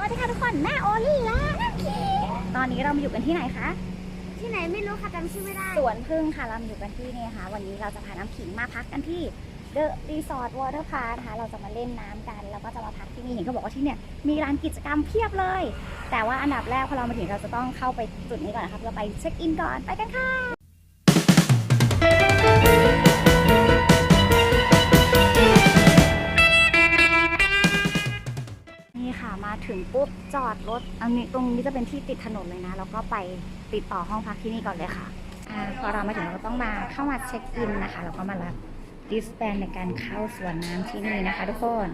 วัสดีค่ะทุกคนแม่โอลี่และน้ำขิงตอนนี้เรามาอยู่กันที่ไหนคะ ที่ไหนไม่รู้ค่ะจำชื่อไม่ได้ สวนพึ่งค่ะเรามาอยู่กันที่นี่ค่ะ วันนี้เราจะพาน้ำขิงมาพักกันที่ The Resort Water Park นะคะเราจะมาเล่นน้ำกันแล้วก็จะมาพักที่นี่เห็นเขาบอกว่าที่เนี่ยมีร้านกิจกรรมเพียบเลย แต่ว่าอันดับแรกพอเรามาถึงเราจะต้องเข้าไปจุดนี้ก่อนนะคะเราไปเช็คอินก่อนไปกันค่ะ มาถึงปุ๊บจอดรถอันนี้ตรงนี้จะเป็นที่ติดถนนเลยนะ แล้วก็ไปติดต่อห้องพักที่นี่ก่อนเลยค่ะอพอเรามาถึงเราก็ต้องมาเข้ามาเช็คอินนะคะ แล้วก็มารับดิสแบนในการเข้าสวนน้ำที่นี่นะคะทุกคน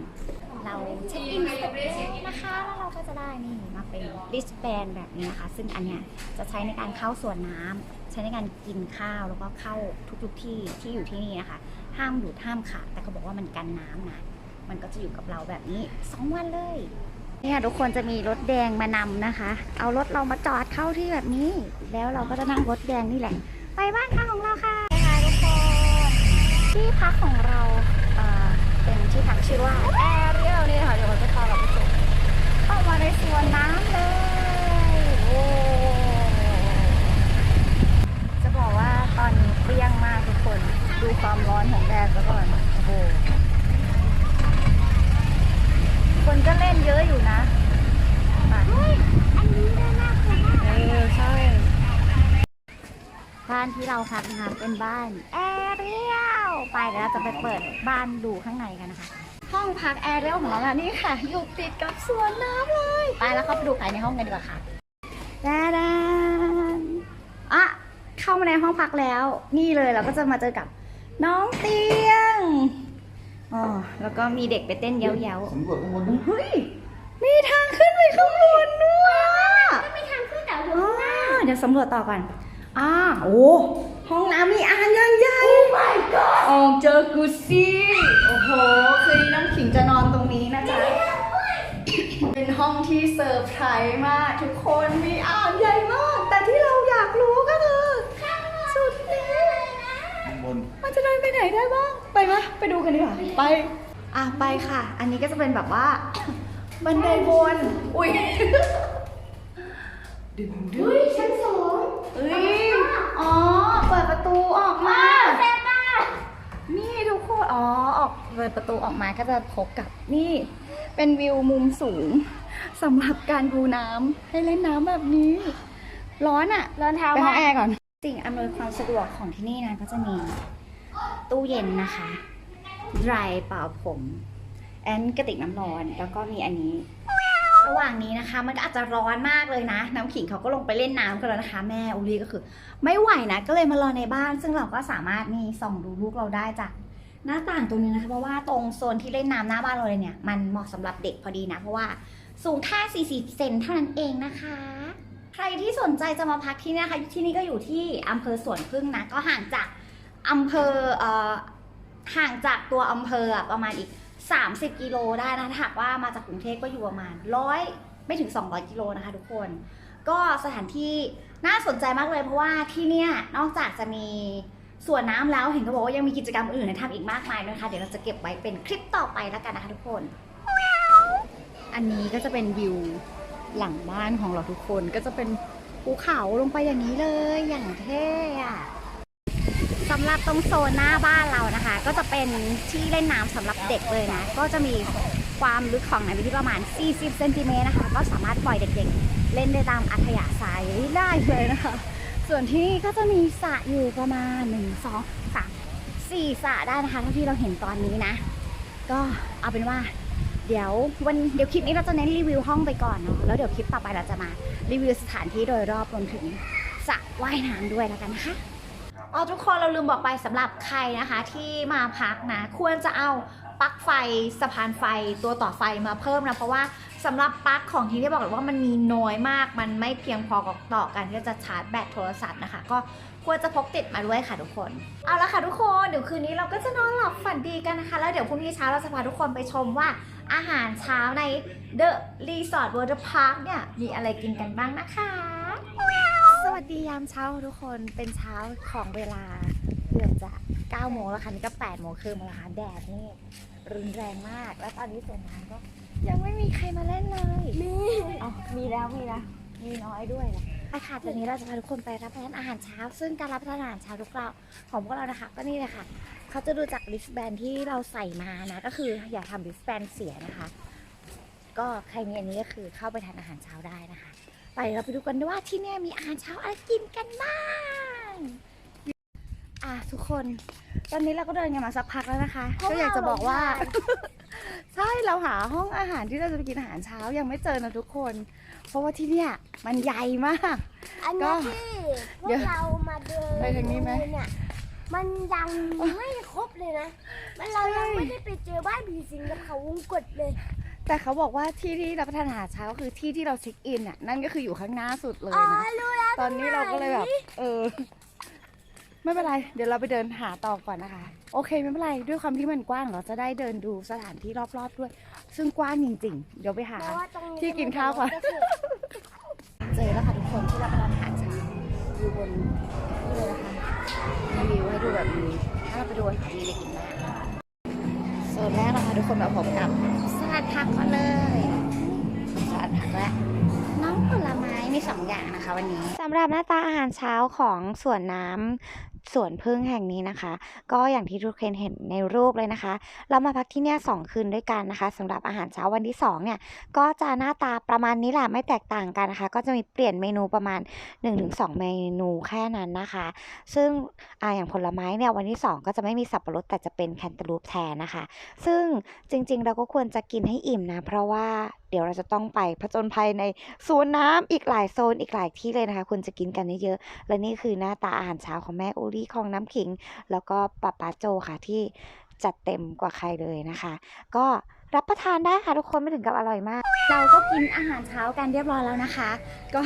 เราเช็คอินเสร็จแล้วนะคะ แล้วเราก็จะได้นี่มาเป็นดิสแบนแบบนี้นะคะ ซึ่งอันเนี้ยจะใช้ในการเข้าสวนน้ำใช้ในการกินข้าวแล้วก็เข้าทุกๆที่ที่อยู่ที่นี่นะคะ ห้ามดูดห้ามขาดแต่เขาบอกว่ามันกันน้ำนะมันก็จะอยู่กับเราแบบนี้ 2 วันเลย เนี่ยทุกคนจะมีรถแดงมานำนะคะ เอารถเรามาจอดเข้าที่แบบนี้ แล้วเราก็จะนั่งรถแดงนี่แหละ ไปบ้านพักของเราค่ะค่ะทุกคนที่พักของเราเอ่อเป็นที่พักชื่อว่าแอเรียลนี่ค่ะเดี๋ยวเราจะพาเราไปชมเข้ามาในสวนน้ำเลย โอ้จะบอกว่าตอนนี้เปรี้ยงมากทุกคน ดูความร้อนของแดดซะก่อนโอ้โห คน ก็เล่นเยอะอยู่นะไปเฮ้ยอันนี้น่าน่ากลัวมากเออใช่บ้านที่เราพักนะคะเป็นบ้านแอเรียลไปเดี๋ยวเราจะไปเปิดบ้านดูข้างในกันนะคะ ห้องพักแอเรียลของเราอะนี่ค่ะ อยู่ติดกับสวนน้ำเลย ไปแล้วเข้าไปดูภายในห้องกันดีกว่าค่ะดาดานอะเข้ามาในห้องพักแล้ว นี่เลยเราก็จะมาเจอกับน้องเตียง อ๋อแล้วก็มีเด็กไปเต้นเย้าๆสำรวจข้างบนดิเฮ้ย มีทางขึ้นไปข้างบนด้วยก็ไม่ทางขึ้นแต่หัอ๋วอเดี๋ยวสำรวจต่อก่อนอ่าโอ้ห้องน้ำมีอ่างยังใหญ่โอ้ my god ออกเจอกูซี่ โอ้โห คือน้ำขิงจะนอนตรงนี้นะจ๊ะ เป็นห้องที่เซอร์ไพรส์มาก ทุกคนมีอ่างใหญ่มาก แต่ที่เราอยากรู้ก็คือสุดนี้ข้าง บน มันจะเดินไปไหนได้บ้าง ไปไหมไปดูกันดีกว่า ไป อะไปค่ะ อันนี้ก็จะเป็นแบบว่า บันไดวนอุ้ยดึงดึงเฮ้ยชั้นสองเอ้ย อ๋อ เปิดประตูออกมา แซ่บมากนี่ทุกคน อ๋อ ออกเปิดประตูออกมาก็จะพบกับนี่ เป็นวิวมุมสูงสำหรับการดูน้ำให้เล่นน้ำแบบนี้ ร้อนอะ่ะ ร้อนเท้าไปห้มาองแอร์ก่อน สิ่งอำนวยความสะดวกของที่นี่นะก็จะมี ตู้เย็นนะคะ dry เป่าผมแอนกระติกน้ำร้อนแล้วก็มีอันนี้ ระหว่างนี้นะคะ มันก็อาจจะร้อนมากเลยนะ น้ำขิงเขาก็ลงไปเล่นน้ำกันแล้วนะคะ แม่อุลีก็คือ ไม่ไหวนะก็เลยมารอในบ้าน ซึ่งเราก็สามารถนี่ส่องดูลูกเราได้จากหน้าต่างตรงนี้นะคะ เพราะว่าตรงโซนที่เล่นน้ำหน้าบ้านเราเลยเนี่ยมันเหมาะสำหรับเด็กพอดีนะ เพราะว่าสูงแค่40เซนเท่านั้นเองนะคะ ใครที่สนใจจะมาพักที่นี่นะคะที่นี่ก็อยู่ที่อำเภอสวนพึ่งนะก็ห่างจากอำเภอเอ่อห่างจากตัวอำเภอประมาณอีก 30 กิโลได้นะถ้าหากว่ามาจากกรุงเทพก็อยู่ประมาณร้อยไม่ถึง 200 กิโลนะคะทุกคน ก็สถานที่น่าสนใจมากเลยเพราะว่าที่เนี่ยนอกจากจะมีสวนน้ำแล้วเห็นเขาบอกว่ายังมีกิจกรรมอื่นให้ทำอีกมากมายนะคะเดี๋ยวเราจะเก็บไว้เป็นคลิปต่อไปแล้วกันนะคะทุกคน อันนี้ก็จะเป็นวิว หลังบ้านของเราทุกคนก็จะเป็นภูเขาลงไปอย่างนี้เลยอย่างเท่อะสำหรับตรงโซนหน้าบ้านเรานะคะ ก็จะเป็นที่เล่นน้ำสำหรับเด็กเลยนะ ก็จะมีความลึกของน้ำที่ประมาณ 40 เซนติเมตรนะคะ ก็สามารถปล่อยเด็กๆ เล่นได้ตามอัธยาศัยได้เลยนะคะ ส่วนที่นี่ก็จะมีสระอยู่ประมาณ 1 2 3 4สระได้นะคะเท่าที่เราเห็นตอนนี้นะ ก็เอาเป็นว่า เดี๋ยววันเดี๋ยวคลิปนี้เราจะเน้นรีวิวห้องไปก่อนเนาะแล้วเดี๋ยวคลิปต่อไปเราจะมารีวิวสถานที่โดยรอบรวมถึงสระว่ายน้ำด้วยแล้วกันนะคะอ๋อทุกคนเราลืมบอกไปสำหรับใครนะคะที่มาพักนะ ควรจะเอาปลั๊กไฟสะพานไฟตัวต่อไฟมาเพิ่มนะ เพราะว่า สำหรับปลั๊กของที่นี่บอกเลยว่ามันมีน้อยมาก มันไม่เพียงพอกับต่อการที่จะชาร์จแบตโทรศัพท์นะคะ ก็ควรจะพกติดมาด้วยค่ะทุกคน เอาละค่ะทุกคน เดี๋ยวคืนนี้เราก็จะนอนหลับฝันดีกันนะคะ แล้วเดี๋ยวพรุ่งนี้เช้าเราจะพาทุกคนไปชมว่าอาหารเช้าใน The Resort Water Park เนี่ยมีอะไรกินกันบ้างนะคะ สวัสดียามเช้าทุกคน เป็นเช้าของเวลาเกือบจะ9โมงแล้วค่ะนี่ก็8โมงครึ่งแล้วค่ะแดดนี่รุนแรงมาก แล้วตอนนี้สวนน้ำก็ ยังไม่มีใครมาเล่นเลยแม่แล้วมีนะมีน้อยด้วยนะไปค่ะตอนนี้เราจะพาทุกคนไปรับประทานอาหารเช้า ซึ่งการรับประทานอาหารเช้าทุกเราของพวกเรานะคะก็นี่เลยค่ะเขาจะดูจากลิสแบนที่เราใส่มานะก็คืออย่าทำลิสแบนเสียนะคะ ก็ใครมีอันนี้ก็คือเข้าไปทานอาหารเช้าได้นะคะ ไปเราไปดูกันด้วยว่าที่เนี่ยมีอาหารเช้าอะไรกินกันบ้างอะทุกคน ตอนนี้เราก็เดินกันมาสักพักแล้วนะคะเพราะก็อยากจะบอกว่า เราหลงทางใช่เราหาห้องอาหารที่เราจะไปกินอาหารเช้ายังไม่เจอนะทุกคน เพราะว่าที่เนี่ยมันใหญ่มาก อันก็นี้ที่พวเดี๋ยกวเรามาเดินไปทางนี้ไหมเนี่ยมันยังไม่ครบเลยนะ มันเรายังไม่ได้ไปเจอบ้านผีสิงกับเขาวงกดเลย แต่เขาบอกว่าที่ที่รับประทานอาหารเช้าคือที่ที่เราเช็คอินอะนั่นก็คืออยู่ข้างหน้าสุดเลยอ๋อนะรู้แล้วตอนนี้เราก็เลยแบบตรงไหนเออ ไม่เป็นไร เดี๋ยวเราไปเดินหาต่อก่อนนะคะ โอเคไม่เป็นไร ด้วยความที่มันกว้างเราจะได้เดินดูสถานที่รอบๆด้วย ซึ่งกว้างจริง ๆ เดี๋ยวไปหาเพราะว่าตรงนี้ที่กินข้าวก่อนก็คือเจอแล้วค่ะทุกคนที่รับประทานอาหารเช้าอยู่บนนี่เลยนะคะมีวิวให้ดูแบบนี้ ถ้าเราไปดูอาหารมีอะไรกินบ้างโซนแรกนะคะทุกคนมาพบกับสลัดผักก่อนเลยสลัดผักและน้องผลไม้มีสองอย่างนะคะวันนี้สำหรับหน้าตาอาหารเช้าของสวนน้ำ สวนพึ่งแห่งนี้นะคะ ก็อย่างที่ทุกคนเห็นในรูปเลยนะคะ เรามาพักที่เนี่ยสองคืนด้วยกันนะคะสำหรับอาหารเช้าวันที่สองเนี่ยก็จะหน้าตาประมาณนี้แหละไม่แตกต่างกันนะคะ ก็จะมีเปลี่ยนเมนูประมาณ 1-2 เมนูแค่นั้นนะคะ ซึ่งออย่างผลไม้เนี่ยวันที่ 2 ก็จะไม่มีสับปะรดแต่จะเป็นแคนตาลูปแทนนะคะ ซึ่งจริงๆ เราก็ควรจะกินให้อิ่มนะ เพราะว่าเดี๋ยวเราจะต้องไปผจญภัยในสวนน้ำอีกหลายโซนอีกหลายที่เลยนะคะควรจะกินกันเยอะๆและนี่คือหน้าตาอาหารเช้าของแม่อูรี่ของน้ำขิง แล้วก็ป้าป้าโจค่ะที่จัดเต็มกว่าใครเลยนะคะ ก็ รับประทานได้ค่ะทุกคนไม่ถึงกับอร่อยมาก เราก็กินอาหารเช้ากันเรียบร้อยแล้วนะคะ ก็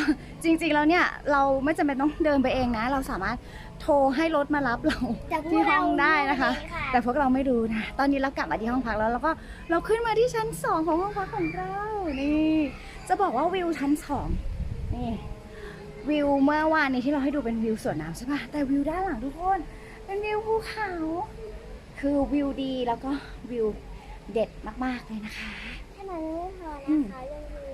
จริงๆแล้วเนี่ยเราไม่จำเป็นต้องเดินไปเองนะ เราสามารถโทรให้รถมารับเราแต่พวที่กห้เราองได้นะคะรู้เองแต่พวกเราไม่รู้นะ ตอนนี้เรากลับมาที่ห้องพักแล้วแล้วก็เราขึ้นมาที่ชั้นสองของห้องพักของเรานี่ จะบอกว่าวิวชั้นสองนี่วิวเมื่อวานนี้ที่เราให้ดูเป็นวิวสวนน้ำใช่ปะแต่วิวด้านหลังทุกคน เป็นวิวภูเขา คือวิวดีแล้วก็วิว เด็ดมากๆเลยนะคะเท่านั้นไม่พอนะคะยังมี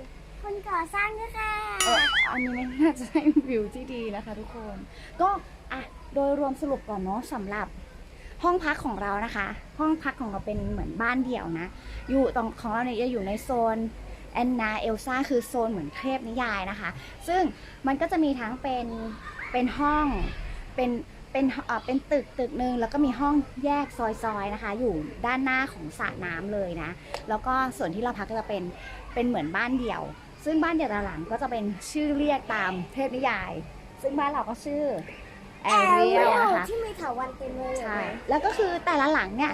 คนก่อสร้างด้วยค่ะเอออันนี้ไม่น่าจะใช่วิวที่ดีนะคะ ทุกคน ก็อะโดยรวมสรุปก่อนเนาะสำหรับห้องพักของเรานะคะ ห้องพักของเราเป็นเหมือนบ้านเดี่ยวนะ อยู่ตรงของเราเนี่ยจะอยู่ในโซนแอนนาเอลซ่าคือโซนเหมือนเทพนิยายนะคะ ซึ่งมันก็จะมีทั้งเป็นเป็นห้องเป็น เป็นเอ่อเป็นตึกตึกหนึ่งแล้วก็มีห้องแยกซอยๆนะคะ อยู่ด้านหน้าของสระน้ำเลยนะ แล้วก็ส่วนที่เราพักก็จะเป็นเป็นเหมือนบ้านเดี่ยว ซึ่งบ้านเดี่ยวด้านหลังก็จะเป็นชื่อเรียกตามเทพนิยาย ซึ่งบ้านเราก็ชื่อแอแอเรียลลนะคะ ที่มีเถาวันเต็มเลยใช่ แล้วก็คือแต่ละหลังเนี่ย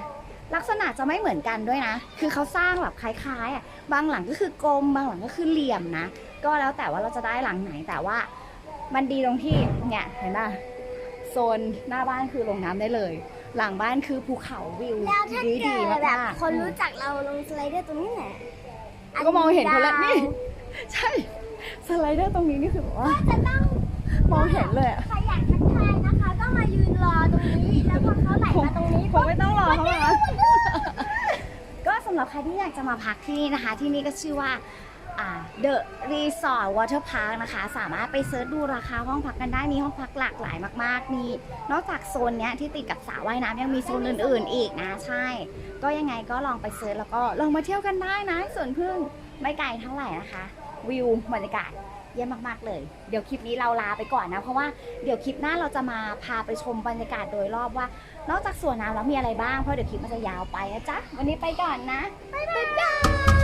ลักษณะจะไม่เหมือนกันด้วยนะ คือเขาสร้างแบบคล้ายๆอะ บางหลังก็คือกลม บางหลังก็คือเหลี่ยมนะ ก็แล้วแต่ว่าเราจะได้หลังไหนแต่ว่า มันดีตรงที่เนี่ยเห็นป่ะ โซนหน้าบ้านคือลงน้ำได้เลย หลังบ้านคือภูเขาวิวแล้วถ้าดีเกิดีดมากแบบๆคนรู้จักเราลงสไลเดอร์ตรงนี้แหละก็มองเห็นคนละดาวนี่ ใช่สไลเดอร์ตรงนี้นี่คือแบบว่า จะต้องมองเห็นเลยอะใครอยากทักทายนะคะ ก็มายืนรอตรงนี้ แล้วพอเขาไหลมาตรงนี้คงไม่ต้องรอเขาหรอกก็สำหรับใครที่อยากจะมาพักที่นี่นะคะ ที่นี่ก็ชื่อว่า อ่า The Resort Water Park นะคะ สามารถไปเซิร์ชดูราคาห้องพักกันได้มีห้องพักหลากหลายมากๆมีนอกจากโซนเนี้ยที่ติดกับสระว่ายน้ำยังมีโซนอื่น ๆ อีกนะใช่ ก็ยังไงก็ลองไปเซิร์ชแล้วก็ลองมาเที่ยวกันได้นะสวนพึ่งไม่ไกลเท่าไหร่นะคะ วิวบรรยากาศเยี่ยมมากๆเลย เดี๋ยวคลิปนี้เราลาไปก่อนนะ เพราะว่าเดี๋ยวคลิปหน้าเราจะมาพาไปชมบรรยากาศโดยรอบว่า นอกจากสวนน้ำแล้วมีอะไรบ้างเพราะเดี๋ยวคลิปมันจะยาวไปนะจ๊ะวันนี้ไปก่อนนะบ๊ายบาย